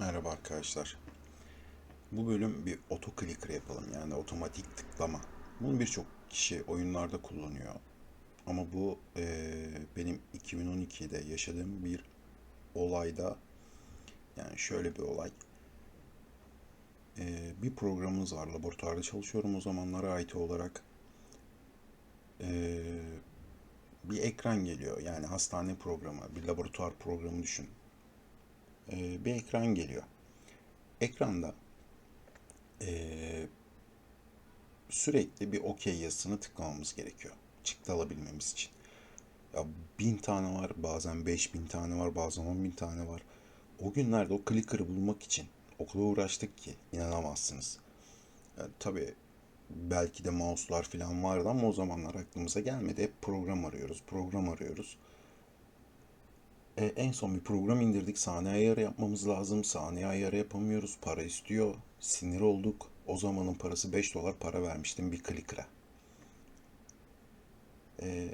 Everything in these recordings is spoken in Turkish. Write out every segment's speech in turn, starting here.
Merhaba arkadaşlar. Bu bölüm bir auto clicker yapalım yani otomatik tıklama. Bunu birçok kişi oyunlarda kullanıyor. Ama bu eee, benim 2012'de yaşadığım bir olayda yani şöyle bir olay. Eee, bir programımız var. Laboratuvarda çalışıyorum o zamanlara IT olarak. Eee, bir ekran geliyor. Yani hastane programı, bir laboratuvar programı düşün. Eee, bir ekran geliyor. Ekranda eee, sürekli bir OK yazısını tıklamamız gerekiyor. Çıktı alabilmemiz için. Ya bin tane var, bazen beş bin tane var, bazen on bin tane var. O günlerde o clicker'ı bulmak için o kadar uğraştık ki inanamazsınız. Ya, tabii belki de mouse'lar falan vardı ama o zamanlar aklımıza gelmedi. Hep program arıyoruz, program arıyoruz. E, en son bir program indirdik. Saniye ayarı yapmamız lazım. Saniye ayarı yapamıyoruz. Para istiyor. Sinir olduk. O zamanın parası 5 dolar para vermiştim bir clicker'a. E,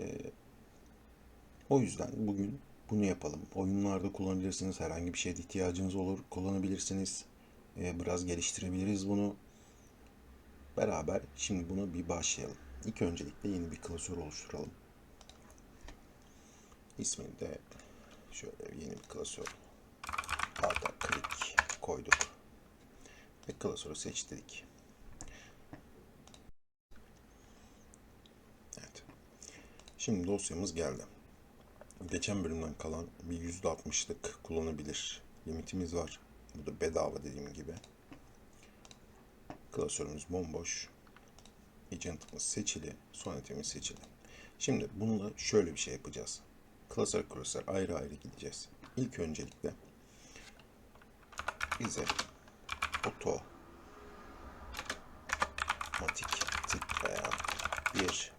o yüzden bugün bunu yapalım. Oyunlarda kullanabilirsiniz. Herhangi bir şeye ihtiyacınız olur. Kullanabilirsiniz. E, biraz geliştirebiliriz bunu. Beraber şimdi bunu bir başlayalım. İlk öncelikle yeni bir klasör oluşturalım. İsmini de şöyle yeni bir klasör alta klik koyduk ve klasörü seçtik. Evet. Şimdi dosyamız geldi. Geçen bölümden kalan bir %60'lık kullanabilir limitimiz var. Bu da bedava dediğim gibi. Klasörümüz bomboş. Agent'ımız seçili. Sonetimiz seçili. Şimdi bununla şöyle bir şey yapacağız. Klasör klasör ayrı ayrı gideceğiz. İlk öncelikle bize oto matik tıklayan bir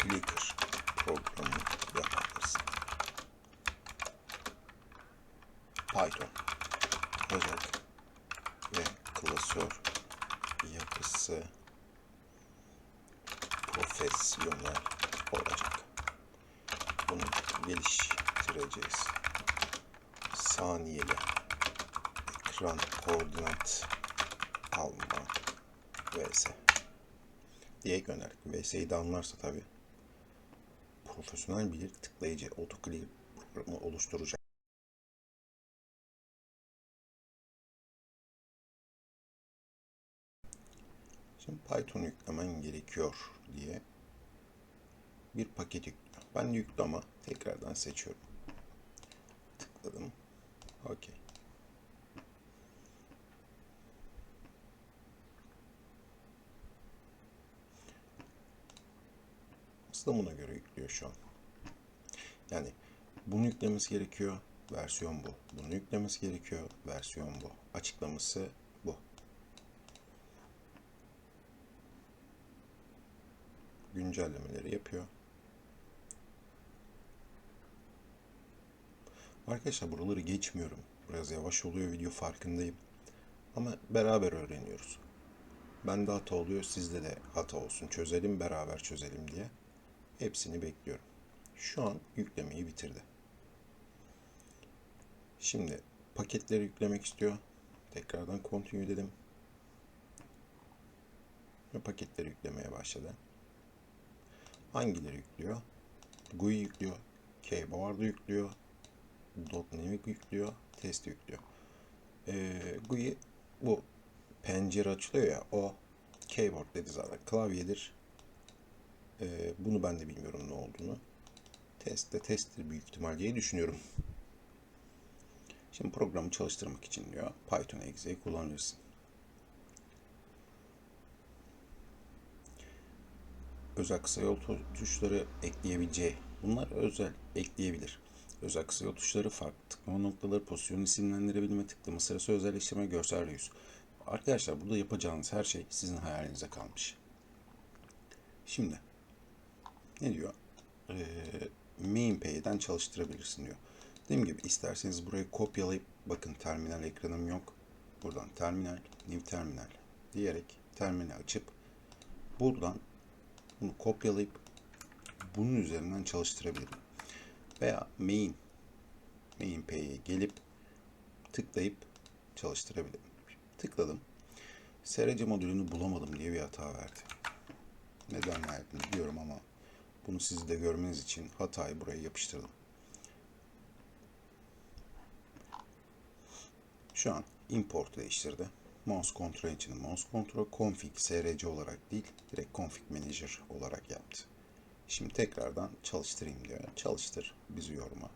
clicker programı yapar mısın? Python Ocak ve klasör yapısı profesyonel olacak. Bunu geliştireceğiz. Saniyeli ekran koordinat alma vs diye gönderdik. vs'yi de anlarsa tabi profesyonel bir tıklayıcı autoclear programı oluşturacak. Şimdi Python yüklemen gerekiyor diye bir paket yüklüyor. Ben de yüklü ama tekrardan seçiyorum. Tıkladım. Okey. Aslında buna göre yüklüyor şu an. Yani bunu yüklemesi gerekiyor. Versiyon bu. Bunu yüklemesi gerekiyor. Versiyon bu. Açıklaması bu. güncellemeleri yapıyor. Arkadaşlar buraları geçmiyorum. Biraz yavaş oluyor video farkındayım. Ama beraber öğreniyoruz. Bende hata oluyor, sizde de hata olsun. Çözelim, beraber çözelim diye. Hepsini bekliyorum. Şu an yüklemeyi bitirdi. Şimdi paketleri yüklemek istiyor. Tekrardan continue dedim. Ve paketleri yüklemeye başladı. Hangileri yüklüyor? GUI yüklüyor. Keyboard'u yüklüyor. .NET yüklüyor. Test yüklüyor. Ee, GUI bu pencere açılıyor ya o keyboard dedi zaten klavyedir. Ee, bunu ben de bilmiyorum ne olduğunu. Test de testtir büyük ihtimal diye düşünüyorum. Şimdi programı çalıştırmak için diyor Python exe'yi kullanırsın. özel kısa yol tuşları ekleyebileceği. Bunlar özel ekleyebilir. Özel kısa tuşları farklı tıklama noktaları, pozisyon isimlendirebilme, tıklama sırası özelleştirme, görsel yüz. Arkadaşlar burada yapacağınız her şey sizin hayalinize kalmış. Şimdi ne diyor? Ee, MainPay'den çalıştırabilirsin diyor. Dediğim gibi isterseniz burayı kopyalayıp bakın terminal ekranım yok. Buradan terminal, new terminal diyerek terminali açıp buradan bunu kopyalayıp bunun üzerinden çalıştırabilirim. Veya main main pay'e gelip tıklayıp çalıştırabilirim. Tıkladım. SRC modülünü bulamadım diye bir hata verdi. Neden verdi biliyorum ama bunu siz de görmeniz için hatayı buraya yapıştırdım. Şu an import değiştirdi. Mouse kontrol için mouse kontrol config src olarak değil direkt config manager olarak yaptı. Şimdi tekrardan çalıştırayım diyor. Çalıştır bizi yoruma.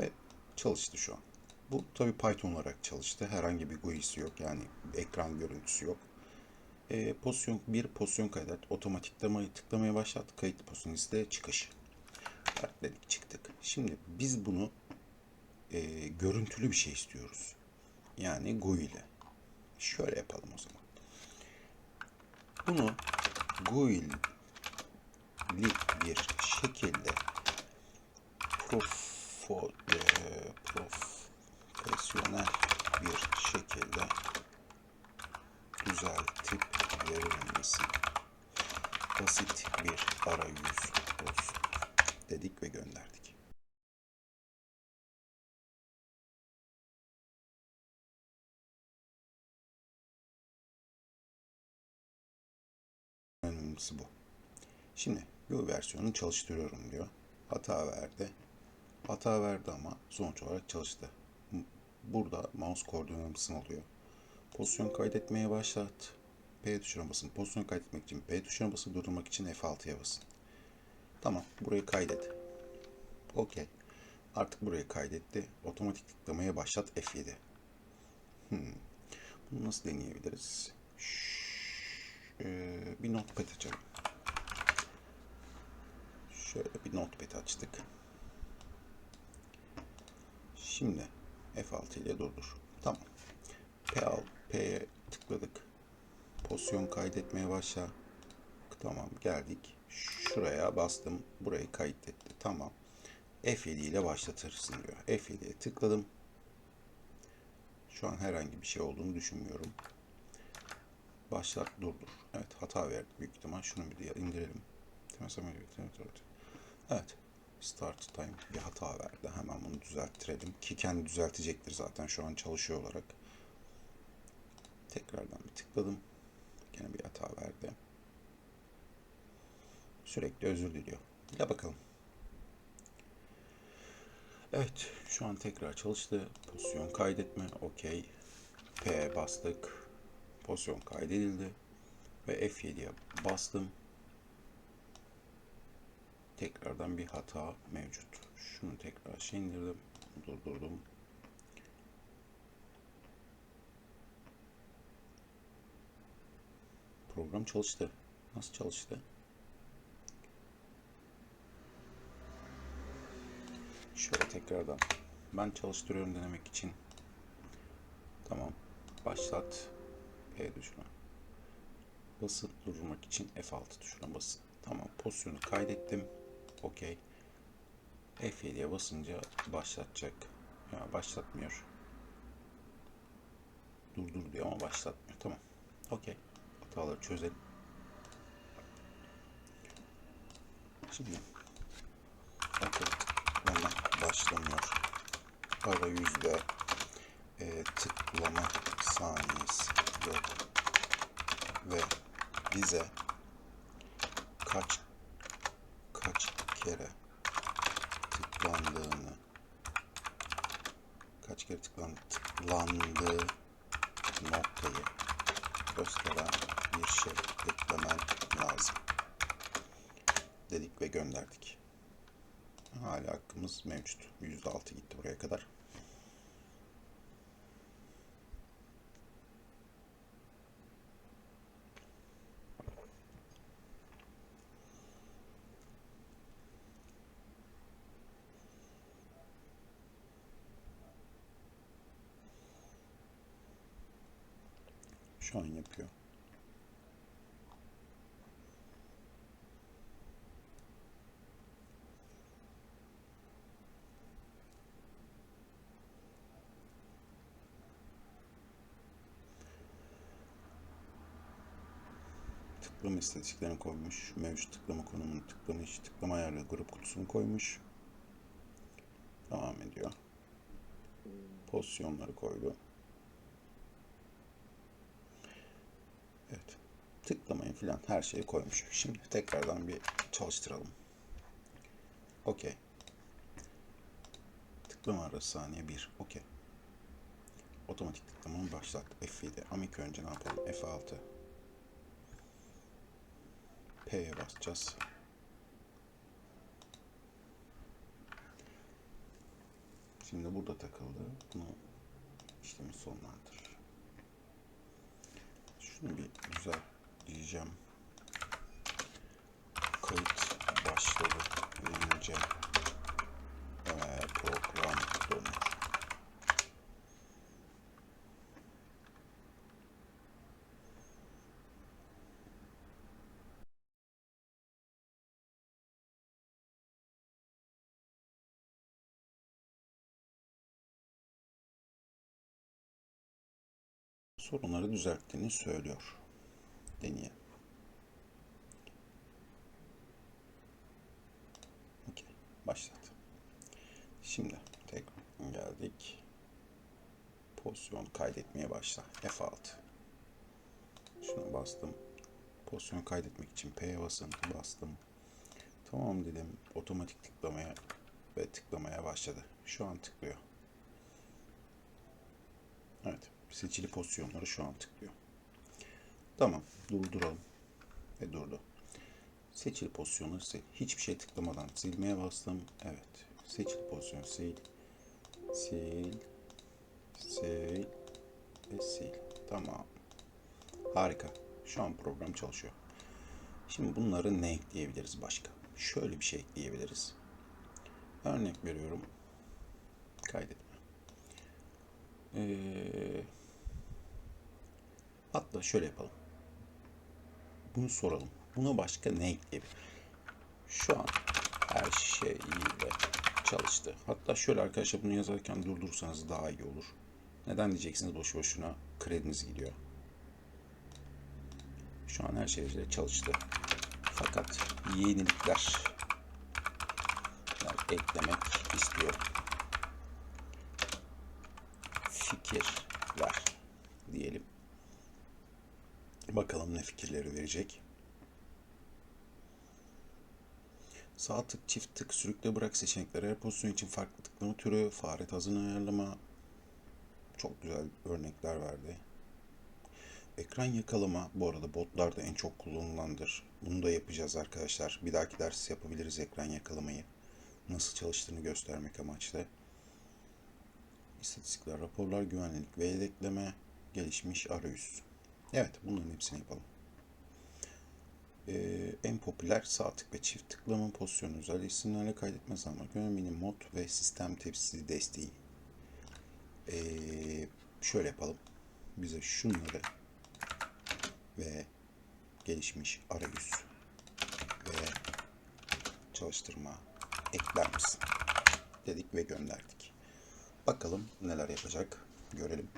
Ve çalıştı şu an. Bu tabi Python olarak çalıştı. Herhangi bir GUI'si yok. Yani ekran görüntüsü yok. E, pozisyon bir pozisyon kaydet. Otomatik tıklamayı tıklamaya başlat. Kayıtlı pozisyon iste çıkış. Evet dedik çıktık. Şimdi biz bunu e, görüntülü bir şey istiyoruz. Yani GUI ile. Şöyle yapalım o zaman. Bunu GUI'li bir şekilde e, profesyonel bir şekilde düzeltip verir misin? Basit bir arayüz olsun dedik ve gönderdik. Önemlisi bu. Şimdi bu versiyonu çalıştırıyorum diyor. Hata verdi. Hata verdi ama sonuç olarak çalıştı. Burada mouse koordinamasını alıyor. Pozisyon kaydetmeye başlat. P tuşuna basın. Pozisyon kaydetmek için P tuşuna basın. Durdurmak için F6'ya basın. Tamam. Burayı kaydet. Okey. Artık burayı kaydetti. Otomatik tıklamaya başlat F7. Hmm. Bunu nasıl deneyebiliriz? Şş, ee, bir notepad açalım. Şöyle bir notepad açtık. Şimdi F6 ile durdur. Tamam. P al, P'ye tıkladık. Pozisyon kaydetmeye başla. Tamam geldik. Şuraya bastım. Burayı kaydetti. Tamam. F7 ile başlatırsın diyor. F7'ye tıkladım. Şu an herhangi bir şey olduğunu düşünmüyorum. Başlat durdur. Evet hata verdi büyük ihtimal. Şunu bir diye indirelim. Evet. Start time bir hata verdi. Hemen bunu düzelttirelim. Ki kendi düzeltecektir zaten şu an çalışıyor olarak. Tekrardan bir tıkladım. Yine bir hata verdi. Sürekli özür diliyor. Ya bakalım. Evet. Şu an tekrar çalıştı. Pozisyon kaydetme. Okey. P bastık. Pozisyon kaydedildi. Ve F7'ye bastım. Tekrardan bir hata mevcut. Şunu tekrar şey indirdim. Durdurdum. Program çalıştı. Nasıl çalıştı? Şöyle tekrardan ben çalıştırıyorum denemek için tamam başlat P tuşuna basıp durdurmak için F6 tuşuna basın tamam pozisyonu kaydettim okey F7'ye basınca başlatacak. Ya başlatmıyor. Durdur diyor ama başlatmıyor. Tamam. Okey hataları çözelim. Şimdi okey hemen başlamıyor. Arayüzde e, tıklama saniyesi yok. Ve bize kaç kaç kere tıklandığını kaç kere tıklandı, tıklandığı noktayı gösteren bir şey eklemen lazım dedik ve gönderdik. Hala hakkımız mevcut. %6 gitti buraya kadar. Şu an yapıyor. tıklama istatistiklerini koymuş. Mevcut tıklama konumunu tıklamış. Tıklama ayarlı grup kutusunu koymuş. Devam ediyor. Pozisyonları koydu. Evet. Tıklamayı falan her şeyi koymuş. Şimdi tekrardan bir çalıştıralım. Okey. Tıklama arası saniye 1. Okey. Otomatik tıklamamı başlat. F7. Ama ilk önce ne yapalım? F6. P'ye basacağız. Şimdi burada takıldı. Bunu işlemi sonlandır. Şunu bir güzel diyeceğim. Kayıt başladı deyince ee, program donur. sorunları düzelttiğini söylüyor. Deneyelim. Başlat. Şimdi tekrar geldik. Pozisyon kaydetmeye başla. F6. Şuna bastım. Pozisyon kaydetmek için P'ye basın. Bastım. Tamam dedim. Otomatik tıklamaya ve tıklamaya başladı. Şu an tıklıyor. Evet. Seçili pozisyonları şu an tıklıyor. Tamam. Durduralım. Ve durdu. Seçili pozisyonları sil. Hiçbir şey tıklamadan silmeye bastım. Evet. Seçili pozisyon sil. Sil. Sil. Ve sil. Tamam. Harika. Şu an program çalışıyor. Şimdi bunları ne ekleyebiliriz başka? Şöyle bir şey ekleyebiliriz. Örnek veriyorum. Kaydetme. Ee, hatta şöyle yapalım. Bunu soralım. Buna başka ne ekleyebilir? Şu an her şey iyi ve çalıştı. Hatta şöyle arkadaşlar bunu yazarken durdursanız daha iyi olur. Neden diyeceksiniz boşu boşuna krediniz gidiyor. Şu an her şey çalıştı. Fakat yenilikler eklemek istiyorum. Fikirler diyelim. Bakalım ne fikirleri verecek. Sağ tık, çift tık, sürükle bırak seçenekleri. Her pozisyon için farklı tıklama türü, fare hızını ayarlama. Çok güzel örnekler verdi. Ekran yakalama bu arada botlarda en çok kullanılandır. Bunu da yapacağız arkadaşlar. Bir dahaki ders yapabiliriz ekran yakalamayı. Nasıl çalıştığını göstermek amaçlı. İstatistikler, raporlar, güvenlik ve yedekleme, gelişmiş arayüz. Evet bunların hepsini yapalım. Ee, en popüler sağ tık ve çift tıklama pozisyonu özel isimlerle kaydetme zamanı mini mod ve sistem tepsisi desteği. Ee, şöyle yapalım. Bize şunları ve gelişmiş arayüz ve çalıştırma ekler misin? Dedik ve gönderdik. Bakalım neler yapacak görelim.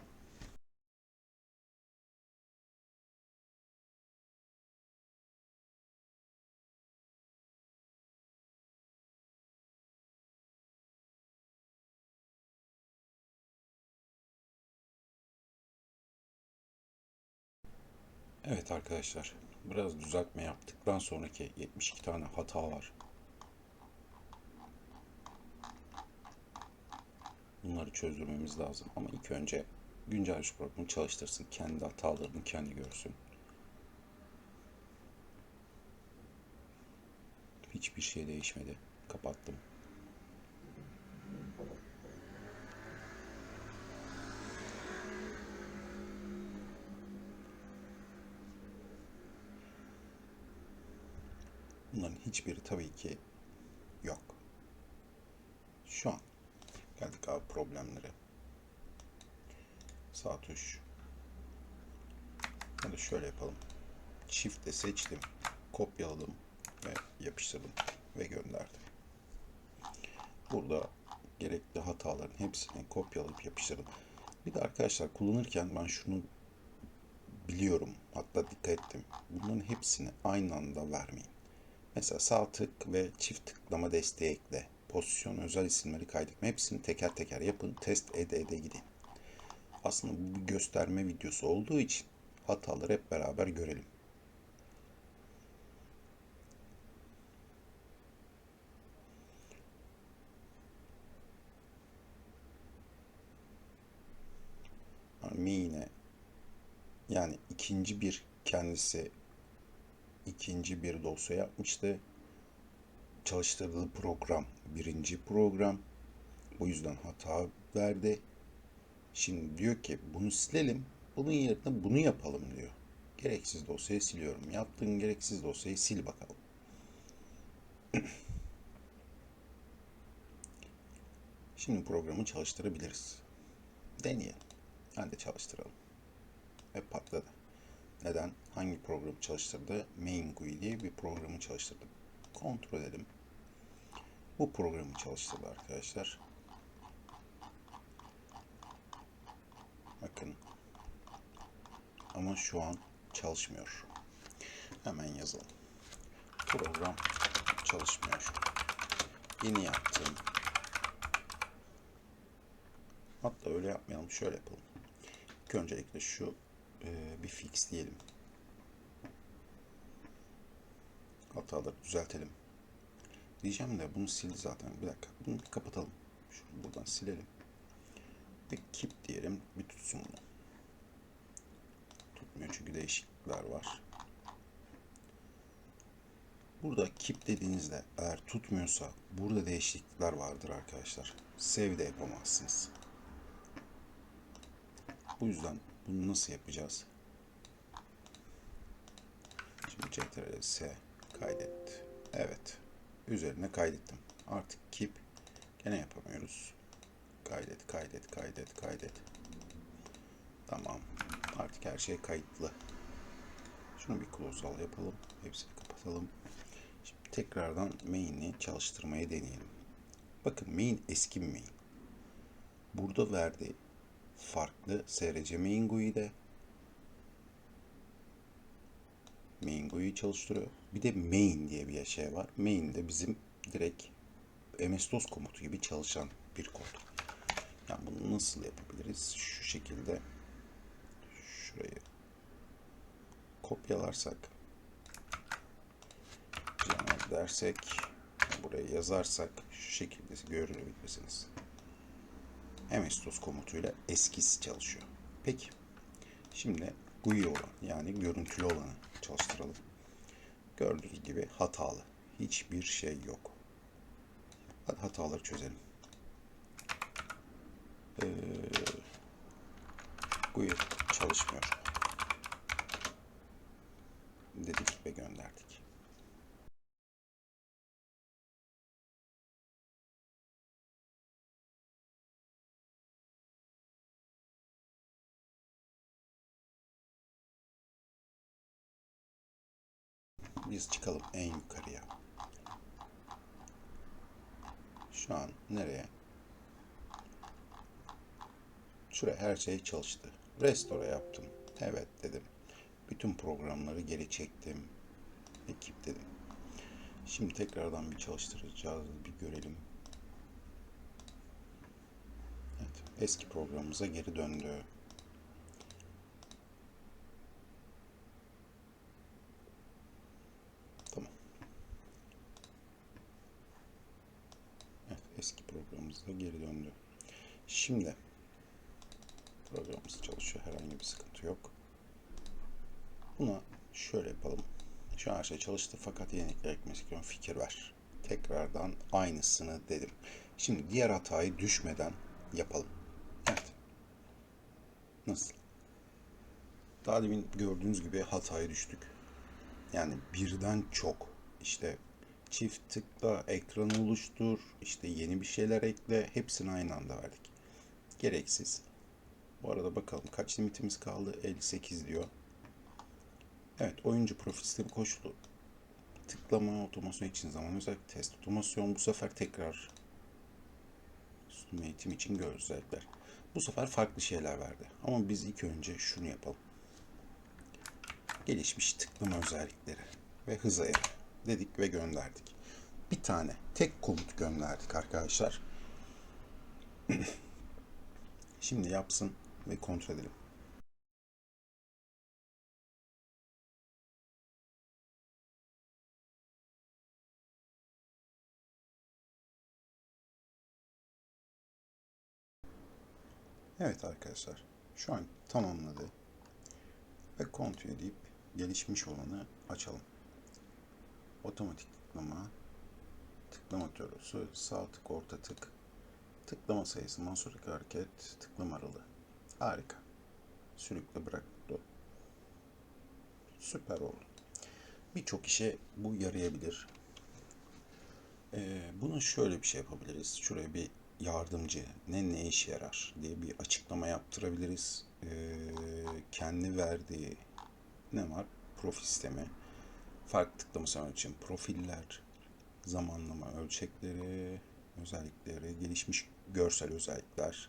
Evet arkadaşlar, biraz düzeltme yaptıktan sonraki 72 tane hata var. Bunları çözdürmemiz lazım ama ilk önce güncel şu programı çalıştırsın. Kendi hatalarını kendi görsün. Hiçbir şey değişmedi. Kapattım. Bunların hiçbiri tabii ki yok. Şu an geldik abi problemlere. Sağ tuş. Ya da şöyle yapalım. Shift'e seçtim. Kopyaladım ve yapıştırdım ve gönderdim. Burada gerekli hataların hepsini kopyalayıp yapıştırdım. Bir de arkadaşlar kullanırken ben şunu biliyorum. Hatta dikkat ettim. Bunların hepsini aynı anda vermeyin. Mesela sağ tık ve çift tıklama desteği ekle pozisyon, özel isimleri kaydetme hepsini teker teker yapın. Test ede ede gidin. Aslında bu bir gösterme videosu olduğu için hataları hep beraber görelim. Mine yani ikinci bir kendisi ikinci bir dosya yapmıştı. Çalıştırdığı program birinci program. Bu yüzden hata verdi. Şimdi diyor ki bunu silelim. Bunun yerine bunu yapalım diyor. Gereksiz dosyayı siliyorum. Yaptığın gereksiz dosyayı sil bakalım. Şimdi programı çalıştırabiliriz. Deneyelim. Hadi çalıştıralım. Ve patladı. Neden? Hangi programı çalıştırdı? Main GUI diye bir programı çalıştırdı. Kontrol edelim. Bu programı çalıştırdı arkadaşlar. Bakın. Ama şu an çalışmıyor. Hemen yazalım. Program çalışmıyor. Yeni yaptığım. Hatta öyle yapmayalım. Şöyle yapalım. İlk öncelikle şu e, bir fix diyelim. Hataları düzeltelim. Diyeceğim de bunu sildi zaten. Bir dakika. Bunu bir kapatalım. Şunu buradan silelim. Ve keep diyelim. Bir tutsun bunu. Tutmuyor çünkü değişiklikler var. Burada keep dediğinizde eğer tutmuyorsa burada değişiklikler vardır arkadaşlar. Save de yapamazsınız. Bu yüzden bunu nasıl yapacağız? Şimdi Ctrl S kaydet. Evet. Üzerine kaydettim. Artık keep gene yapamıyoruz. Kaydet, kaydet, kaydet, kaydet. Tamam. Artık her şey kayıtlı. Şunu bir close al yapalım. Hepsini kapatalım. Şimdi tekrardan main'i çalıştırmaya deneyelim. Bakın main eski main. Burada verdiği farklı SRC main GUI'de main GUI'yi çalıştırıyor. Bir de main diye bir şey var. Main de bizim direkt MS-DOS komutu gibi çalışan bir kod. Yani bunu nasıl yapabiliriz? Şu şekilde şurayı kopyalarsak dersek buraya yazarsak şu şekilde görebilirsiniz. MS-DOS komutuyla eskisi çalışıyor. Peki. Şimdi GUI olan yani görüntülü olanı çalıştıralım. Gördüğünüz gibi hatalı. Hiçbir şey yok. Hadi hataları çözelim. Ee, GUI çalışmıyor. Dedik ve gönderdik. Biz çıkalım en yukarıya. Şu an nereye? Şuraya her şey çalıştı. Restore yaptım. Evet dedim. Bütün programları geri çektim. Ekip dedim. Şimdi tekrardan bir çalıştıracağız. Bir görelim. Evet. Eski programımıza geri döndü. Tamam. Evet, eski programımıza geri döndü. Şimdi programımız çalışıyor. Herhangi bir sıkıntı yok. Buna şöyle yapalım. Şu an her şey çalıştı fakat yenilikler eklemek istiyorum. Fikir ver. Tekrardan aynısını dedim. Şimdi diğer hatayı düşmeden yapalım. Evet. Nasıl? Daha demin gördüğünüz gibi hataya düştük. Yani birden çok işte çift tıkla ekranı oluştur, işte yeni bir şeyler ekle, hepsini aynı anda verdik. Gereksiz. Bu arada bakalım kaç limitimiz kaldı? 58 diyor. Evet, oyuncu profil sistemi koşulu. Tıklama otomasyon için zaman özel test otomasyon bu sefer tekrar sunum eğitim için özellikler. Bu sefer farklı şeyler verdi. Ama biz ilk önce şunu yapalım. Gelişmiş tıklama özellikleri ve hız ayarı dedik ve gönderdik. bir tane tek komut gönderdik arkadaşlar. Şimdi yapsın ve kontrol edelim. Evet arkadaşlar. Şu an tamamladı. Ve continue deyip gelişmiş olanı açalım. Otomatik tıklama, tıklama teorisi, sağ tık, orta tık, tıklama sayısı, masadaki hareket, tıklama aralığı. Harika. Sürükle bırak. Süper oldu. Birçok işe bu yarayabilir. Ee, bunu şöyle bir şey yapabiliriz. Şuraya bir yardımcı ne ne işe yarar diye bir açıklama yaptırabiliriz. Ee, kendi verdiği ne var? Profil sistemi. Farklı tıklaması için profiller, zamanlama ölçekleri, özellikleri, gelişmiş görsel özellikler.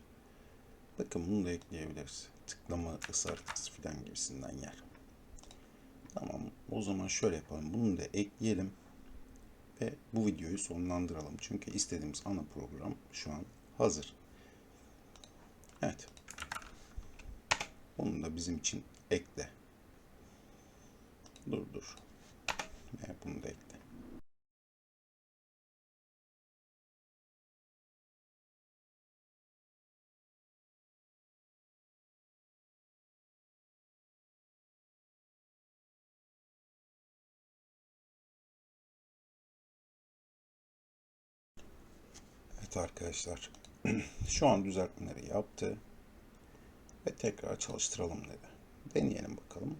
Bakın bunu da ekleyebiliriz. Tıklama ısı haritası filan gibisinden yer. Tamam o zaman şöyle yapalım. Bunu da ekleyelim ve bu videoyu sonlandıralım. Çünkü istediğimiz ana program şu an hazır. Evet. Bunu da bizim için ekle. Dur dur. Ve bunu da ekle. Evet arkadaşlar. Şu an düzeltmeleri yaptı. Ve tekrar çalıştıralım dedi. Deneyelim bakalım.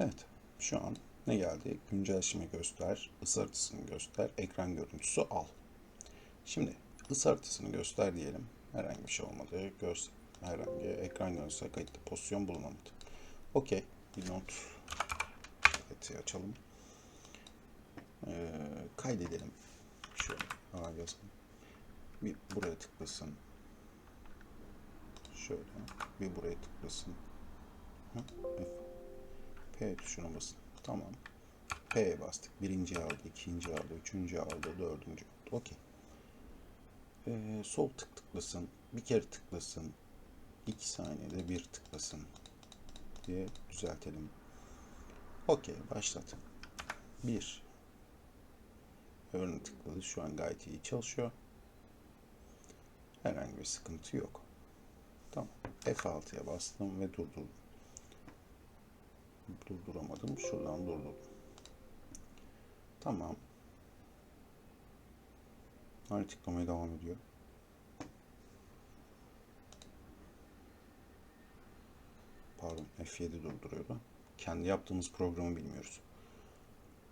Evet. Şu an ne geldi? Güncelleşme göster, ısı göster, ekran görüntüsü al. Şimdi ısı göster diyelim. Herhangi bir şey olmadı. Göster, herhangi ekran görüntüsü kayıtlı pozisyon bulunamadı. Okey. Bir not evet, açalım. Ee, kaydedelim. Şöyle A yazalım. Bir buraya tıklasın. Şöyle. Bir buraya tıklasın. F. P tuşuna basın. Tamam. P'ye bastık. Birinci aldı, ikinci aldı, üçüncü aldı, dördüncü aldı. Okey. Ee, sol tık tıklasın. Bir kere tıklasın. İki saniyede bir tıklasın. Diye düzeltelim. Okey. Başlat. Bir. Öbürünü tıkladı. Şu an gayet iyi çalışıyor. Herhangi bir sıkıntı yok. Tamam. F6'ya bastım ve durdurdum. Durduramadım. Şuradan durdurdum. Tamam. Aynı tıklamaya devam ediyor. Pardon F7 durduruyordu. Kendi yaptığımız programı bilmiyoruz.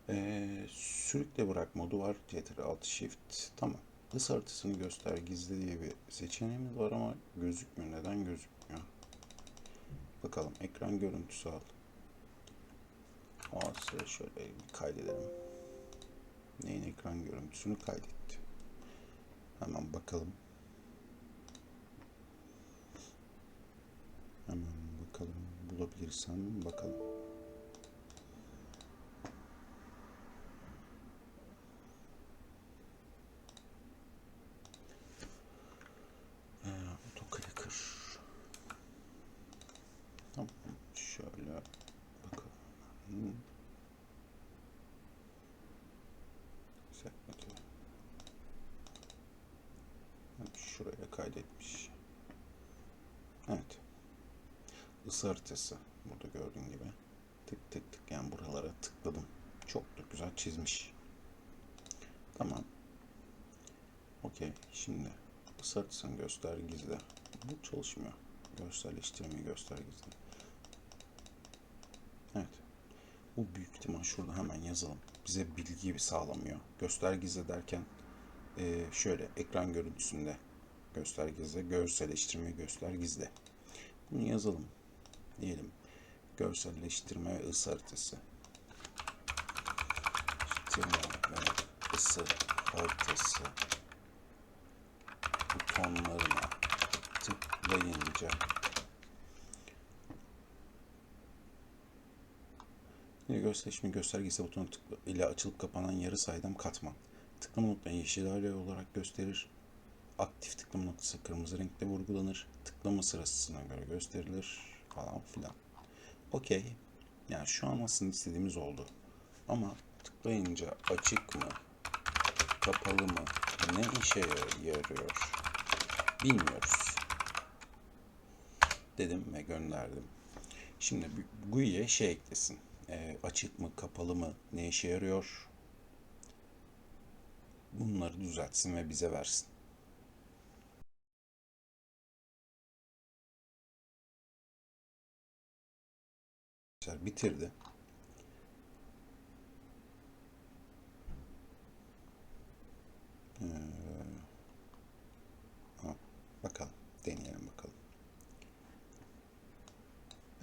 Ee, sürükle bırak modu var. Ctrl Alt Shift. Tamam. Hız göster gizli diye bir seçeneğimiz var ama gözükmüyor. Neden gözükmüyor? Bakalım. Ekran görüntüsü al. A'sı şöyle bir kaydedelim. Neyin ekran görüntüsünü kaydetti. Hemen bakalım. Hemen bakalım. Bulabilirsem bakalım. Autoclicker. Tamam. Şöyle bakalım. Hmm. Sekmedi. Evet, şuraya kaydetmiş. Evet. Isı haritası. Burada gördüğün gibi. Tık tık tık yani buralara tıkladım. Çok da güzel çizmiş. Tamam. Okey. Şimdi ısı haritasını göster gizle. Bu çalışmıyor. Görselleştirmeyi göster gizle. Evet. Bu büyük ihtimal şurada hemen yazalım. Bize bilgiyi sağlamıyor. Göster gizle derken şöyle ekran görüntüsünde göster gizle, görselleştirme göster gizle. Bunu yazalım. Diyelim görselleştirme ve ısı haritası. İştirme ve ısı haritası butonlarına tıklayınca Yine gösterleşme göstergesi butonu ile açılıp kapanan yarı saydam katman. tıklama noktanı yeşil olarak gösterir. Aktif tıklama noktası kırmızı renkte vurgulanır. Tıklama sırasına göre gösterilir falan filan. Okey. Yani şu an aslında istediğimiz oldu. Ama tıklayınca açık mı, kapalı mı, ne işe yarıyor bilmiyoruz. Dedim ve gönderdim. Şimdi GUI'ye şey eklesin. E, açık mı, kapalı mı, ne işe yarıyor? Bunları düzeltsin ve bize versin. Bitirdi. Ee, bakalım. Deneyelim bakalım.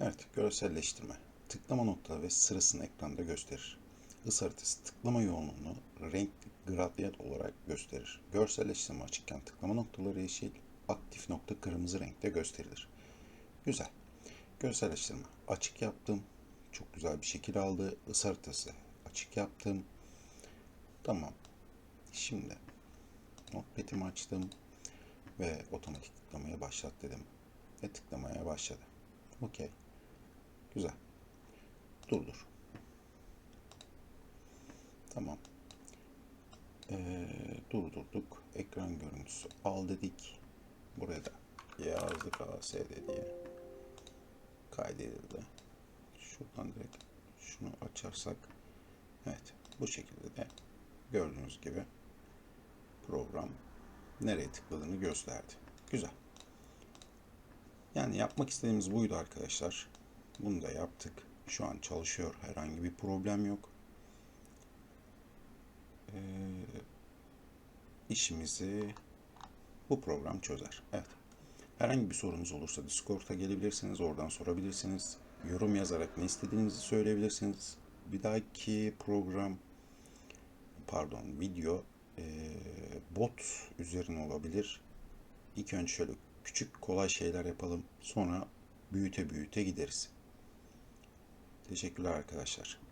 Evet, görselleştirme. Tıklama noktaları ve sırasını ekranda gösterir. Is haritası tıklama yoğunluğunu renk gradiyent olarak gösterir. Görselleştirme açıkken tıklama noktaları yeşil, aktif nokta kırmızı renkte gösterilir. Güzel. Görselleştirme. Açık yaptım. Çok güzel bir şekil aldı. Is haritası açık yaptım. Tamam. Şimdi Notepad'imi açtım ve otomatik tıklamaya başlat dedim. Ve tıklamaya başladı. Okey. Güzel. Durdur. Tamam. Ee, durdurduk. Ekran görüntüsü al dedik. Buraya da yazdık ASD diye. Kaydedildi. Şuradan direkt şunu açarsak evet bu şekilde de gördüğünüz gibi program nereye tıkladığını gösterdi. Güzel. Yani yapmak istediğimiz buydu arkadaşlar. Bunu da yaptık. Şu an çalışıyor. Herhangi bir problem yok. Ee, işimizi bu program çözer. Evet. Herhangi bir sorunuz olursa Discord'a gelebilirsiniz. Oradan sorabilirsiniz. Yorum yazarak ne istediğinizi söyleyebilirsiniz. Bir dahaki program pardon video e, bot üzerine olabilir. İlk önce şöyle küçük kolay şeyler yapalım. Sonra büyüte büyüte gideriz. Teşekkürler arkadaşlar.